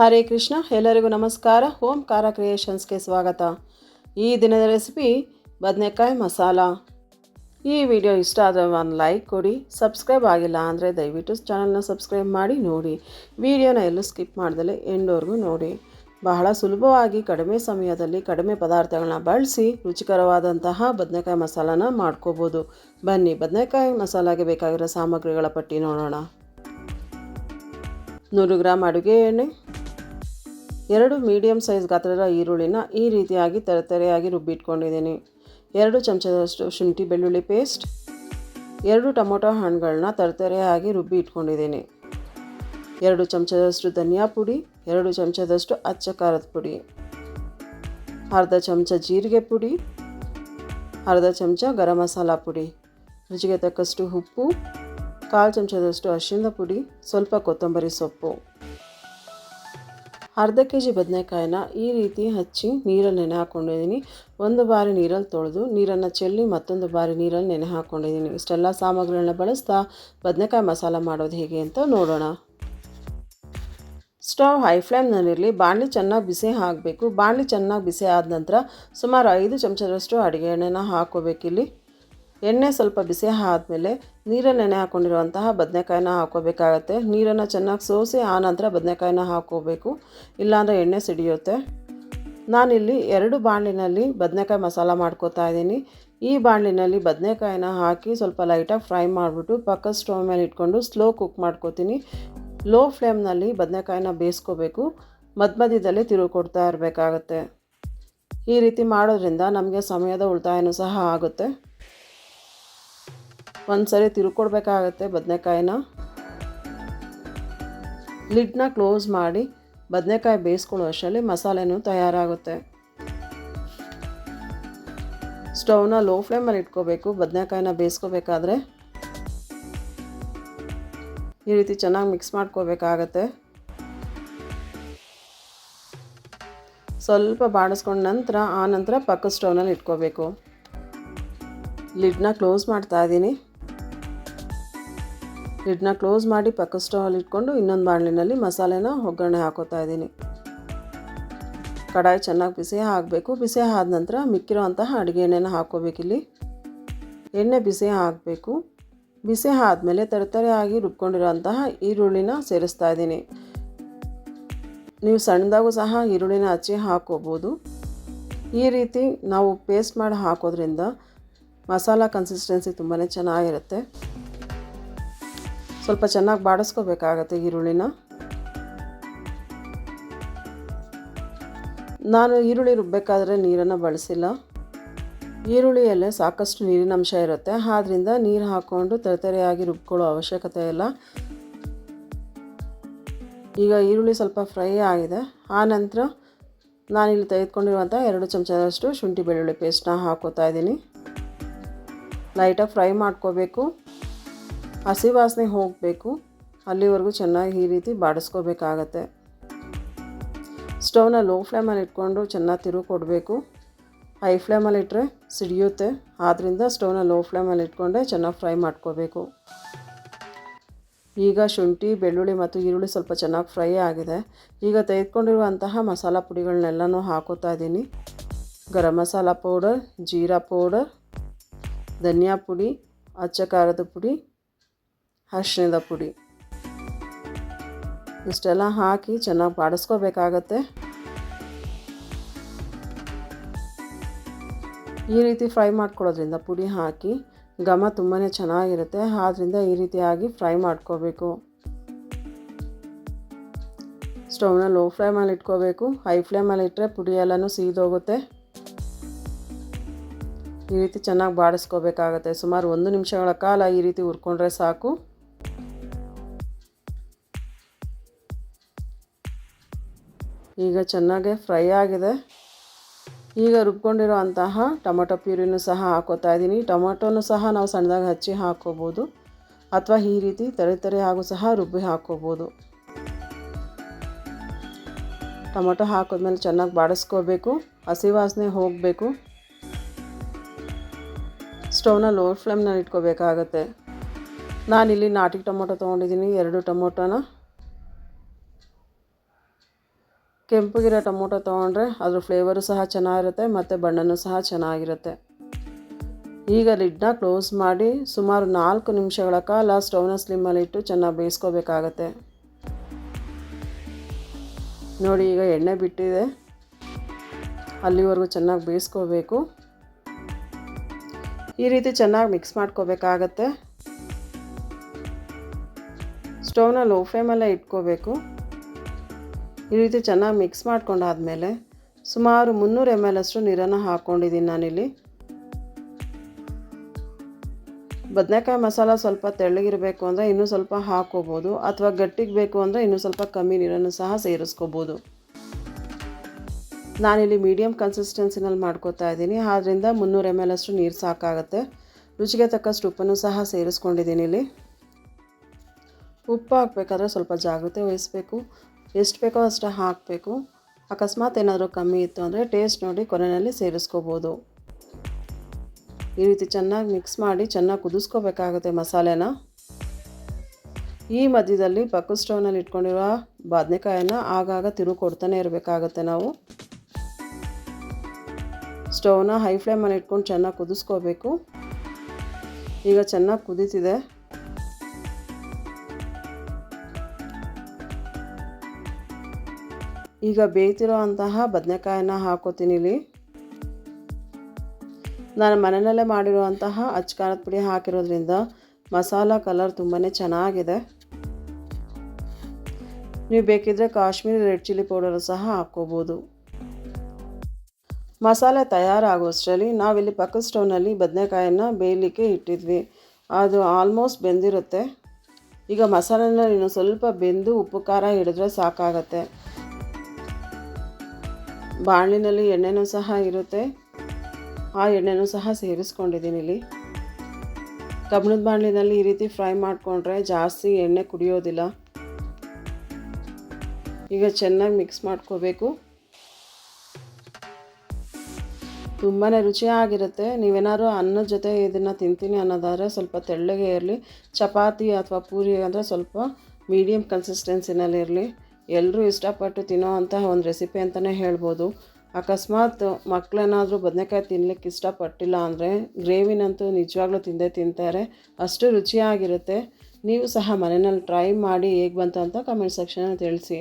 ಹರೇ ಕೃಷ್ಣ, ಎಲ್ಲರಿಗೂ ನಮಸ್ಕಾರ. ಓಂಕಾರ ಕ್ರಿಯೇಷನ್ಸ್ಗೆ ಸ್ವಾಗತ. ಈ ದಿನದ ರೆಸಿಪಿ ಬದನೆಕಾಯಿ ಮಸಾಲ. ಈ ವಿಡಿಯೋ ಇಷ್ಟ ಆದರೆ ಒಂದು ಲೈಕ್ ಕೊಡಿ, ಸಬ್ಸ್ಕ್ರೈಬ್ ಆಗಿಲ್ಲ ಅಂದರೆ ದಯವಿಟ್ಟು ಚಾನಲ್ನ ಸಬ್ಸ್ಕ್ರೈಬ್ ಮಾಡಿ, ನೋಡಿ. ವಿಡಿಯೋನ ಎಲ್ಲೂ ಸ್ಕಿಪ್ ಮಾಡ್ದಲೆ ಎಂಡೋರ್ಗೂ ನೋಡಿ. ಬಹಳ ಸುಲಭವಾಗಿ ಕಡಿಮೆ ಸಮಯದಲ್ಲಿ ಕಡಿಮೆ ಪದಾರ್ಥಗಳನ್ನ ಬಳಸಿ ರುಚಿಕರವಾದಂತಹ ಬದನೆಕಾಯಿ ಮಸಾಲಾನ ಮಾಡ್ಕೋಬೋದು. ಬನ್ನಿ, ಬದನೆಕಾಯಿ ಮಸಾಲಾಗೆ ಬೇಕಾಗಿರೋ ಸಾಮಗ್ರಿಗಳ ಪಟ್ಟಿ ನೋಡೋಣ. ನೂರು ಗ್ರಾಮ್ ಅಡುಗೆ ಎಣ್ಣೆ ಎರಡು ಮೀಡಿಯಮ್ ಸೈಜ್ ಗಾತ್ರದ ಈರುಳ್ಳಿನ ಈ ರೀತಿಯಾಗಿ ತರತರೆಯಾಗಿ ರುಬ್ಬಿಟ್ಕೊಂಡಿದ್ದೀನಿ. ಎರಡು ಚಮಚದಷ್ಟು ಶುಂಠಿ ಬೆಳ್ಳುಳ್ಳಿ ಪೇಸ್ಟ್, ಎರಡು ಟೊಮೊಟೊ ಹಣ್ಣುಗಳನ್ನ ತರತರೆಯಾಗಿ ರುಬ್ಬಿ ಇಟ್ಕೊಂಡಿದ್ದೀನಿ ಎರಡು ಚಮಚದಷ್ಟು ಧನಿಯಾ ಪುಡಿ, ಎರಡು ಚಮಚದಷ್ಟು ಅಚ್ಚ ಖಾರದ ಪುಡಿ, ಅರ್ಧ ಚಮಚ ಜೀರಿಗೆ ಪುಡಿ, ಅರ್ಧ ಚಮಚ ಗರಂ ಮಸಾಲ ಪುಡಿ, ರುಚಿಗೆ ತಕ್ಕಷ್ಟು ಉಪ್ಪು, ಕಾಲು ಚಮಚದಷ್ಟು ಅರಿಶಿಣದ ಪುಡಿ, ಸ್ವಲ್ಪ ಕೊತ್ತಂಬರಿ ಸೊಪ್ಪು. ಅರ್ಧ ಕೆ ಜಿ ಬದನೆಕಾಯಿನ ಈ ರೀತಿ ಹಚ್ಚಿ ನೀರಲ್ಲಿ ನೆನೆ ಹಾಕ್ಕೊಂಡಿದ್ದೀನಿ ಒಂದು ಬಾರಿ ನೀರಲ್ಲಿ ತೊಳೆದು ನೀರನ್ನು ಚೆಲ್ಲಿ ಮತ್ತೊಂದು ಬಾರಿ ನೀರಲ್ಲಿ ನೆನೆ ಹಾಕ್ಕೊಂಡಿದ್ದೀನಿ ಇಷ್ಟೆಲ್ಲ ಸಾಮಗ್ರಿಗಳನ್ನ ಬಳಸ್ತಾ ಬದನೆಕಾಯಿ ಮಸಾಲ ಮಾಡೋದು ಹೇಗೆ ಅಂತ ನೋಡೋಣ. ಸ್ಟವ್ ಹೈ ಫ್ಲೇಮ್ನಲ್ಲಿರಲಿ. ಬಾಣಲಿ ಚೆನ್ನಾಗಿ ಬಿಸಿ ಹಾಕಬೇಕು ಬಾಣಲಿ ಚೆನ್ನಾಗಿ ಬಿಸಿ ಆದ ನಂತರ ಸುಮಾರು ಐದು ಚಮಚದಷ್ಟು ಅಡುಗೆ ಎಣ್ಣೆನ ಹಾಕ್ಕೋಬೇಕಿಲ್ಲಿ ಎಣ್ಣೆ ಸ್ವಲ್ಪ ಬಿಸಿ ಆದಮೇಲೆ ನೀರನ್ನು ನೆನೆ ಹಾಕ್ಕೊಂಡಿರುವಂತಹ ಬದನೆಕಾಯಿನ ಹಾಕೋಬೇಕಾಗತ್ತೆ ನೀರನ್ನು ಚೆನ್ನಾಗಿ ಸೋಸಿ ಆ ನಂತರ ಬದನೆಕಾಯಿನ ಹಾಕೋಬೇಕು ಇಲ್ಲಾಂದರೆ ಎಣ್ಣೆ ಸಿಡಿಯುತ್ತೆ. ನಾನಿಲ್ಲಿ ಎರಡು ಬಾಣಲಿನಲ್ಲಿ ಬದನೆಕಾಯಿ ಮಸಾಲ ಮಾಡ್ಕೋತಾ ಇದ್ದೀನಿ. ಈ ಬಾಣಲಿನಲ್ಲಿ ಬದನೆಕಾಯಿನ ಹಾಕಿ ಸ್ವಲ್ಪ ಲೈಟಾಗಿ ಫ್ರೈ ಮಾಡಿಬಿಟ್ಟು ಪಕ್ಕದ ಸ್ಟವ್ ಮೇಲೆ ಇಟ್ಕೊಂಡು ಸ್ಲೋ ಕುಕ್ ಮಾಡ್ಕೋತೀನಿ. ಲೋ ಫ್ಲೇಮ್ನಲ್ಲಿ ಬದನೆಕಾಯಿನ ಬೇಯಿಸ್ಕೋಬೇಕು. ಮಧ್ಯ ಮಧ್ಯದಲ್ಲಿ ತಿರುವು ಕೊಡ್ತಾ ಇರಬೇಕಾಗತ್ತೆ. ಈ ರೀತಿ ಮಾಡೋದ್ರಿಂದ ನಮಗೆ ಸಮಯದ ಉಳಿತಾಯನೂ ಸಹ ಆಗುತ್ತೆ. ಒಂದು ಸರಿ ತಿರುಕೊಡ್ಬೇಕಾಗತ್ತೆ ಬದನೆಕಾಯಿನ. ಲಿಡ್ನ ಕ್ಲೋಸ್ ಮಾಡಿ ಬದನೆಕಾಯಿ ಬೇಯಿಸ್ಕೊಳ್ಳೋ ಅಷ್ಟರಲ್ಲಿ ಮಸಾಲೆನೂ ತಯಾರಾಗುತ್ತೆ. ಸ್ಟೌವ್ನ ಲೋ ಫ್ಲೇಮಲ್ಲಿ ಇಟ್ಕೋಬೇಕು, ಬದನೆಕಾಯಿನ ಬೇಯಿಸ್ಕೋಬೇಕಾದ್ರೆ. ಈ ರೀತಿ ಚೆನ್ನಾಗಿ ಮಿಕ್ಸ್ ಮಾಡ್ಕೋಬೇಕಾಗತ್ತೆ. ಸ್ವಲ್ಪ ಬಾಡಿಸ್ಕೊಂಡ ನಂತರ ಆನಂತರ ನಂತರ ಪಕ್ಕದ ಸ್ಟವ್ನಲ್ಲಿ ಇಟ್ಕೋಬೇಕು. ಲಿಡ್ನ ಕ್ಲೋಸ್ ಮಾಡ್ತಾ ಇದ್ದೀನಿ. ಲಿಡ್ನ ಕ್ಲೋಸ್ ಮಾಡಿ ಪಕ್ಕ ಸ್ಟವಲ್ಲಿ ಇಟ್ಕೊಂಡು ಇನ್ನೊಂದು ಬಾಣಲಿನಲ್ಲಿ ಮಸಾಲೆನ ಒಗ್ಗರಣೆ ಹಾಕೋತಾ ಇದ್ದೀನಿ. ಕಡಾಯಿ ಚೆನ್ನಾಗಿ ಬಿಸಿ ಹಾಕಬೇಕು ಬಿಸಿ ಆದ ನಂತರ ಮಿಕ್ಕಿರೋ ಅಂತಹ ಅಡುಗೆ ಎಣ್ಣೆನ ಹಾಕ್ಕೋಬೇಕಿಲ್ಲಿ ಎಣ್ಣೆ ಬಿಸಿ ಹಾಕಬೇಕು ಬಿಸಿ ಆದಮೇಲೆ ಆಗಿ ರುಬ್ಕೊಂಡಿರೋಂತಹ ಈರುಳ್ಳಿನ ಸೇರಿಸ್ತಾ ಇದ್ದೀನಿ. ನೀವು ಸಣ್ಣದಾಗೂ ಸಹ ಈರುಳ್ಳಿನ ಹಚ್ಚಿ ಹಾಕ್ಕೋಬೋದು ಈ ರೀತಿ ನಾವು ಪೇಸ್ಟ್ ಮಾಡಿ ಹಾಕೋದ್ರಿಂದ ಮಸಾಲ ಕನ್ಸಿಸ್ಟೆನ್ಸಿ ತುಂಬಾ ಚೆನ್ನಾಗಿರುತ್ತೆ. ಸ್ವಲ್ಪ ಚೆನ್ನಾಗಿ ಬಾಡಿಸ್ಕೋಬೇಕಾಗತ್ತೆ ಈರುಳ್ಳಿನ. ನಾನು ಈರುಳ್ಳಿ ರುಬ್ಬಬೇಕಾದ್ರೆ ನೀರನ್ನು ಬಳಸಿಲ್ಲ. ಈರುಳ್ಳಿಯಲ್ಲೇ ಸಾಕಷ್ಟು ನೀರಿನ ಅಂಶ ಇರುತ್ತೆ. ಆದ್ದರಿಂದ ನೀರು ಹಾಕ್ಕೊಂಡು ತರತರೆಯಾಗಿ ರುಬ್ಕೊಳ್ಳೋ ಅವಶ್ಯಕತೆ ಇಲ್ಲ. ಈಗ ಈರುಳ್ಳಿ ಸ್ವಲ್ಪ ಫ್ರೈ ಆಗಿದೆ. ಆನಂತರ ನಂತರ ನಾನಿಲ್ಲಿ ತೆಗೆದುಕೊಂಡಿರುವಂಥ ಎರಡು ಚಮಚದಷ್ಟು ಶುಂಠಿ ಬೆಳ್ಳುಳ್ಳಿ ಪೇಸ್ಟ್ನ ಹಾಕೋತಾ ಇದ್ದೀನಿ. ಲೈಟಾಗಿ ಫ್ರೈ ಮಾಡ್ಕೋಬೇಕು. ಹಸಿ ವಾಸನೆ ಹೋಗಬೇಕು. ಅಲ್ಲಿವರೆಗೂ ಚೆನ್ನಾಗಿ ಈ ರೀತಿ ಬಾಡಿಸ್ಕೋಬೇಕಾಗತ್ತೆ. ಸ್ಟವ್ನ ಲೋ ಫ್ಲೇಮಲ್ಲಿ ಇಟ್ಕೊಂಡು ಚೆನ್ನಾಗಿ ತಿರುವು ಕೊಡಬೇಕು. ಹೈ ಫ್ಲೇಮಲ್ಲಿ ಇಟ್ಟರೆ ಸಿಡಿಯುತ್ತೆ. ಆದ್ದರಿಂದ ಸ್ಟವ್ನ ಲೋ ಫ್ಲೇಮಲ್ಲಿ ಇಟ್ಕೊಂಡೆ ಚೆನ್ನಾಗಿ ಫ್ರೈ ಮಾಡ್ಕೋಬೇಕು. ಈಗ ಶುಂಠಿ, ಬೆಳ್ಳುಳ್ಳಿ ಮತ್ತು ಈರುಳ್ಳಿ ಸ್ವಲ್ಪ ಚೆನ್ನಾಗಿ ಫ್ರೈ ಆಗಿದೆ. ಈಗ ತೆಗೆದುಕೊಂಡಿರುವಂತಹ ಮಸಾಲ ಪುಡಿಗಳನ್ನೆಲ್ಲನೂ ಹಾಕೋತಾ ಇದ್ದೀನಿ. ಗರಂ ಮಸಾಲ ಪೌಡರ್, ಜೀರಾ ಪೌಡರ್, ಧನಿಯಾ ಪುಡಿ, ಅಚ್ಚ ಖಾರದ ಪುಡಿ ಅರಿಶಿಣದ ಪುಡಿ. ಇಷ್ಟೆಲ್ಲ ಹಾಕಿ ಚೆನ್ನಾಗಿ ಬಾಡಿಸ್ಕೋಬೇಕಾಗತ್ತೆ. ಈ ರೀತಿ ಫ್ರೈ ಮಾಡ್ಕೊಳ್ಳೋದ್ರಿಂದ ಪುಡಿ ಹಾಕಿ ಘಮ ತುಂಬಾ ಚೆನ್ನಾಗಿರುತ್ತೆ. ಆದ್ದರಿಂದ ಈ ರೀತಿಯಾಗಿ ಫ್ರೈ ಮಾಡ್ಕೋಬೇಕು. ಸ್ಟವ್ನ ಲೋ ಫ್ಲೇಮಲ್ಲಿ ಇಟ್ಕೋಬೇಕು. ಹೈ ಫ್ಲೇಮಲ್ಲಿ ಇಟ್ಟರೆ ಪುಡಿ ಎಲ್ಲನೂ ಸೀದೋಗುತ್ತೆ. ಈ ರೀತಿ ಚೆನ್ನಾಗಿ ಬಾಡಿಸ್ಕೋಬೇಕಾಗತ್ತೆ. ಸುಮಾರು ಒಂದು ನಿಮಿಷಗಳ ಕಾಲ ಈ ರೀತಿ ಹುರ್ಕೊಂಡ್ರೆ ಸಾಕು. ಈಗ ಚೆನ್ನಾಗೆ ಫ್ರೈ ಆಗಿದೆ. ಈಗ ರುಬ್ಕೊಂಡಿರೋ ಅಂತಹ ಟೊಮೊಟೊ ಪ್ಯೂರಿನೂ ಸಹ ಹಾಕೋತಾ ಇದ್ದೀನಿ. ಟೊಮೊಟೊನೂ ಸಹ ನಾವು ಸಣ್ಣದಾಗಿ ಹಚ್ಚಿ ಹಾಕ್ಕೋಬೋದು ಅಥವಾ ಈ ರೀತಿ ತರೆ ತರೆ ಹಾಗೂ ಸಹ ರುಬ್ಬಿ ಹಾಕ್ಕೋಬೋದು ಟೊಮೊಟೊ ಹಾಕಿದ್ಮೇಲೆ ಚೆನ್ನಾಗಿ ಬಾಡಿಸ್ಕೋಬೇಕು. ಹಸಿ ವಾಸನೆ ಹೋಗಬೇಕು. ಸ್ಟವ್ನ ಲೋ ಫ್ಲೇಮ್ನಲ್ಲಿ ಇಟ್ಕೋಬೇಕಾಗತ್ತೆ. ನಾನಿಲ್ಲಿ ನಾಟಿ ಟೊಮೊಟೊ ತೊಗೊಂಡಿದ್ದೀನಿ. ಎರಡು ಟೊಮೊಟೊನ. ಕೆಂಪಗಿರೋ ಟೊಮೊಟೊ ತೊಗೊಂಡ್ರೆ ಅದ್ರ ಫ್ಲೇವರು ಸಹ ಚೆನ್ನಾಗಿರುತ್ತೆ, ಮತ್ತು ಬಣ್ಣನೂ ಸಹ ಚೆನ್ನಾಗಿರುತ್ತೆ. ಈಗ ಲಿಡ್ನ ಕ್ಲೋಸ್ ಮಾಡಿ ಸುಮಾರು ನಾಲ್ಕು ನಿಮಿಷಗಳ ಕಾಲ ಸ್ಟೌನ ಸ್ಲಿಮ್ಮಲ್ಲಿ ಇಟ್ಟು ಚೆನ್ನಾಗಿ ಬೇಯಿಸ್ಕೋಬೇಕಾಗತ್ತೆ. ನೋಡಿ ಈಗ ಎಣ್ಣೆ ಬಿಟ್ಟಿದೆ. ಅಲ್ಲಿವರೆಗೂ ಚೆನ್ನಾಗಿ ಬೇಯಿಸ್ಕೋಬೇಕು. ಈ ರೀತಿ ಚೆನ್ನಾಗಿ ಮಿಕ್ಸ್ ಮಾಡ್ಕೋಬೇಕಾಗತ್ತೆ. ಸ್ಟೌನ ಲೋ ಫ್ಲೇಮಲ್ಲೇ ಇಟ್ಕೋಬೇಕು. ಈ ರೀತಿ ಚೆನ್ನಾಗಿ ಮಿಕ್ಸ್ ಮಾಡ್ಕೊಂಡಾದಮೇಲೆ ಸುಮಾರು ಮುನ್ನೂರು ಎಂ ಎಲ್ ಅಷ್ಟು ನೀರನ್ನು ಹಾಕ್ಕೊಂಡಿದ್ದೀನಿ ನಾನಿಲ್ಲಿ. ಬದನೆಕಾಯಿ ಮಸಾಲ ಸ್ವಲ್ಪ ತೆಳ್ಳಗಿರಬೇಕು ಅಂದರೆ ಇನ್ನೂ ಸ್ವಲ್ಪ ಹಾಕ್ಕೋಬೋದು, ಅಥವಾ ಗಟ್ಟಿಗೆ ಬೇಕು ಅಂದರೆ ಇನ್ನೂ ಸ್ವಲ್ಪ ಕಮ್ಮಿ ನೀರನ್ನು ಸಹ ಸೇರಿಸ್ಕೋಬೋದು. ನಾನಿಲ್ಲಿ ಮೀಡಿಯಮ್ ಕನ್ಸಿಸ್ಟೆನ್ಸಿನಲ್ಲಿ ಮಾಡ್ಕೋತಾ ಇದ್ದೀನಿ ಆದ್ದರಿಂದ ಮುನ್ನೂರು ಎಂ ಎಲ್ ಅಷ್ಟು ನೀರು ಸಾಕಾಗುತ್ತೆ. ರುಚಿಗೆ ತಕ್ಕಷ್ಟು ಉಪ್ಪನ್ನು ಸಹ ಸೇರಿಸ್ಕೊಂಡಿದ್ದೀನಿ ಇಲ್ಲಿ. ಉಪ್ಪು ಹಾಕಬೇಕಾದ್ರೆ ಸ್ವಲ್ಪ ಜಾಗ್ರತೆ ವಹಿಸಬೇಕು. ಎಷ್ಟು ಬೇಕೋ ಅಷ್ಟು ಹಾಕಬೇಕು. ಅಕಸ್ಮಾತ್ ಏನಾದರೂ ಕಮ್ಮಿ ಇತ್ತು ಅಂದರೆ ಟೇಸ್ಟ್ ನೋಡಿ ಕೊನೆಯಲ್ಲಿ ಸೇರಿಸ್ಕೋಬೋದು. ಈ ರೀತಿ ಚೆನ್ನಾಗಿ ಮಿಕ್ಸ್ ಮಾಡಿ ಚೆನ್ನಾಗಿ ಕುದಿಸ್ಕೋಬೇಕಾಗುತ್ತೆ ಮಸಾಲೆನ. ಈ ಮಧ್ಯದಲ್ಲಿ ಪಕ್ಕ ಸ್ಟವ್ನಲ್ಲಿ ಇಟ್ಕೊಂಡಿರುವ ಬದನೆಕಾಯನ್ನು ಆಗಾಗ ತಿರುವು ಕೊಡ್ತಾನೆ ಇರಬೇಕಾಗುತ್ತೆ ನಾವು. ಸ್ಟವ್ನ ಹೈ ಫ್ಲೇಮಲ್ಲಿ ಇಟ್ಕೊಂಡು ಚೆನ್ನಾಗಿ ಕುದಿಸ್ಕೋಬೇಕು. ಈಗ ಚೆನ್ನಾಗಿ ಕುದೀತಿದೆ. ಈಗ ಬೇಯ್ತಿರೋ ಅಂತಹ ಬದನೆಕಾಯನ್ನ ಹಾಕೋತೀನಿ ಇಲ್ಲಿ. ನಾನು ಮನೆಯಲ್ಲೇ ಮಾಡಿರುವಂತಹ ಅಚ್ಕಾರದ ಪುಡಿ ಹಾಕಿರೋದ್ರಿಂದ ಮಸಾಲ ಕಲರ್ ತುಂಬಾ ಚೆನ್ನಾಗಿದೆ. ನೀವು ಬೇಕಿದ್ದರೆ ಕಾಶ್ಮೀರಿ ರೆಡ್ ಚಿಲ್ಲಿ ಪೌಡರ್ ಸಹ ಹಾಕ್ಕೋಬೋದು. ಮಸಾಲೆ ತಯಾರಾಗೋಷ್ಟರಲ್ಲಿ ನಾವಿಲ್ಲಿ ಪಕ್ಕದ ಸ್ಟೌವ್ನಲ್ಲಿ ಬದನೆಕಾಯನ್ನು ಬೇಯಲಿಕ್ಕೆ ಇಟ್ಟಿದ್ವಿ. ಅದು ಆಲ್ಮೋಸ್ಟ್ ಬೆಂದಿರುತ್ತೆ. ಈಗ ಮಸಾಲೆನ ಇನ್ನು ಸ್ವಲ್ಪ ಬೆಂದು ಉಪ್ಪು ಖಾರ ಹಿಡಿದ್ರೆ ಸಾಕಾಗತ್ತೆ. ಬಾಣಲಿನಲ್ಲಿ ಎಣ್ಣೆನೂ ಸಹ ಇರುತ್ತೆ. ಆ ಎಣ್ಣೆನೂ ಸಹ ಸೇರಿಸ್ಕೊಂಡಿದ್ದೀನಿ ಇಲ್ಲಿ. ಕಬ್ಬಣದ ಬಾಣಲಿನಲ್ಲಿ ಈ ರೀತಿ ಫ್ರೈ ಮಾಡಿಕೊಂಡ್ರೆ ಜಾಸ್ತಿ ಎಣ್ಣೆ ಕುಡಿಯೋದಿಲ್ಲ. ಈಗ ಚೆನ್ನಾಗಿ ಮಿಕ್ಸ್ ಮಾಡ್ಕೋಬೇಕು. ತುಂಬಾ ರುಚಿಯಾಗಿರುತ್ತೆ. ನೀವೇನಾದ್ರು ಅನ್ನದ ಜೊತೆ ಇದನ್ನು ತಿಂತೀನಿ ಅನ್ನೋದಾದರೆ ಸ್ವಲ್ಪ ತೆಳ್ಳಗೆ ಇರಲಿ. ಚಪಾತಿ ಅಥವಾ ಪೂರಿ ಅಂದರೆ ಸ್ವಲ್ಪ ಮೀಡಿಯಮ್ ಕನ್ಸಿಸ್ಟೆನ್ಸಿನಲ್ಲಿ ಇರಲಿ ಎಲ್ಲರೂ ಇಷ್ಟಪಟ್ಟು ತಿನ್ನೋ ಒಂದು ರೆಸಿಪಿ ಅಂತಲೇ ಹೇಳ್ಬೋದು. ಅಕಸ್ಮಾತ್ ಮಕ್ಕಳೇನಾದರೂ ಬದನೆಕಾಯಿ ತಿನ್ಲಿಕ್ಕೆ ಇಷ್ಟಪಟ್ಟಿಲ್ಲ ಅಂದರೆ ಗ್ರೇವಿನಂತೂ ನಿಜವಾಗ್ಲೂ ತಿಂದೇ ತಿಂತಾರೆ. ಅಷ್ಟು ರುಚಿಯಾಗಿರುತ್ತೆ. ನೀವು ಸಹ ಮನೆಯಲ್ಲಿ ಟ್ರೈ ಮಾಡಿ ಹೇಗೆ ಬಂತು ಅಂತ ಕಮೆಂಟ್ ಸೆಕ್ಷನಲ್ಲಿ ತಿಳಿಸಿ.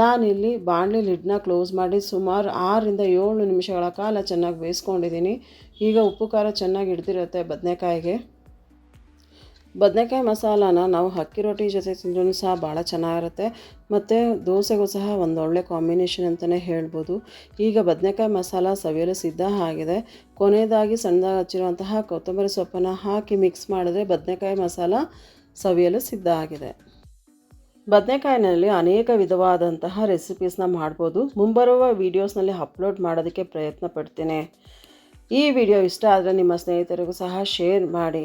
ನಾನಿಲ್ಲಿ ಬಾಣಲಿ ಲಿಡ್ನ ಕ್ಲೋಸ್ ಮಾಡಿ ಸುಮಾರು ಆರರಿಂದ ಏಳು ನಿಮಿಷಗಳ ಕಾಲ ಚೆನ್ನಾಗಿ ಬೇಯಿಸ್ಕೊಂಡಿದ್ದೀನಿ. ಈಗ ಉಪ್ಪು ಖಾರ ಚೆನ್ನಾಗಿ ಹಿಡ್ದಿರುತ್ತೆ ಬದನೆಕಾಯಿಗೆ. ಬದನೆಕಾಯಿ ಮಸಾಲಾನ ನಾವು ಅಕ್ಕಿ ರೊಟ್ಟಿ ಜೊತೆ ತಿಂದ್ರೂ ಸಹ ಭಾಳ ಚೆನ್ನಾಗಿರುತ್ತೆ. ಮತ್ತು ದೋಸೆಗೂ ಸಹ ಒಂದು ಒಳ್ಳೆ ಕಾಂಬಿನೇಷನ್ ಅಂತಲೇ ಹೇಳ್ಬೋದು. ಈಗ ಬದನೆಕಾಯಿ ಮಸಾಲ ಸವಿಯಲು ಸಿದ್ಧ ಆಗಿದೆ. ಕೊನೆಯದಾಗಿ ಸಣ್ಣದಾಗಿ ಹಚ್ಚಿರುವಂತಹ ಕೊತ್ತಂಬರಿ ಸೊಪ್ಪನ್ನು ಹಾಕಿ ಮಿಕ್ಸ್ ಮಾಡಿದ್ರೆ ಬದನೆಕಾಯಿ ಮಸಾಲ ಸವಿಯಲು ಸಿದ್ಧ ಆಗಿದೆ. ಬದನೆಕಾಯಿನಲ್ಲಿ ಅನೇಕ ವಿಧವಾದಂತಹ ರೆಸಿಪೀಸ್ನ ಮಾಡ್ಬೋದು. ಮುಂಬರುವ ವೀಡಿಯೋಸ್ನಲ್ಲಿ ಅಪ್ಲೋಡ್ ಮಾಡೋದಕ್ಕೆ ಪ್ರಯತ್ನ ಪಡ್ತೀನಿ. ಈ ವಿಡಿಯೋ ಇಷ್ಟ ಆದರೆ ನಿಮ್ಮ ಸ್ನೇಹಿತರಿಗೂ ಸಹ ಶೇರ್ ಮಾಡಿ.